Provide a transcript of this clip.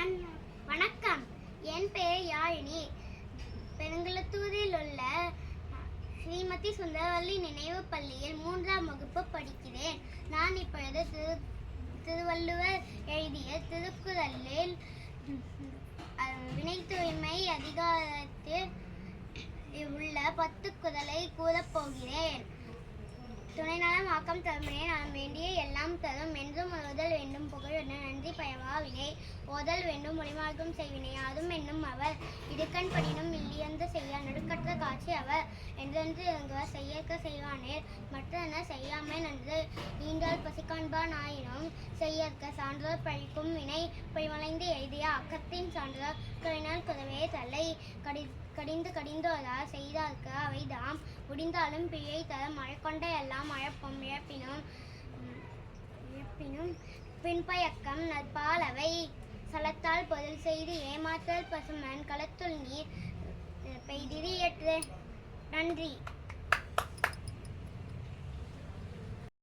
நன் வணக்கம். என் பெயர் யாழினி. பெருங்குளத்தூரில் உள்ள ஸ்ரீமதி சுந்தரவல்லி நினைவு பள்ளியில் மூன்றாம் வகுப்பு படிக்கிறேன். நான் இப்பொழுது திரு திருவள்ளுவர் எழுதிய திருக்குறளில் வினை தூய்மை அதிகாரத்தில் உள்ள பத்து குறளை கூறப்போகிறேன் துணைநலம் ஆக்கம் தருமையை நாம் வேண்டிய எல்லாம் தரும். என்றும் முதல் வேண்டும் ஓதல் வேண்டும் மொழிமார்க்கம் செய்வினை அதுவும் என்னும் அவர் இடுக்கண் படினும் இல்லியந்த செய்ய நடுக்கற்ற காட்சி அவர் என்றென்று இறங்குவர் செய்யற்க செய்வானேர் மற்றன செய்யாமை நன்று ஈண்டால் பசிக்காண்பான் ஆயினும் செய்யற்க சான்றோர் பழிக்கும் வினை பொய்மலைந்து எழுதிய அக்கத்தின் சான்றோர் கழினால் குதவே தலை கடி கடிந்து கடிந்தோதா செய்தார்க்க அவை அவைதாம். முடிந்தாலும் பிழை தர மழை கொண்ட எல்லாம் மழப்பம் இழப்பினும் இழப்பினும் பின்பயக்கம் நற்பாலவை சலத்தால் பதில் செய்து ஏமாற்றல் பசுமன் களத்துள் நீர் பெய்திரியற்று நன்றி.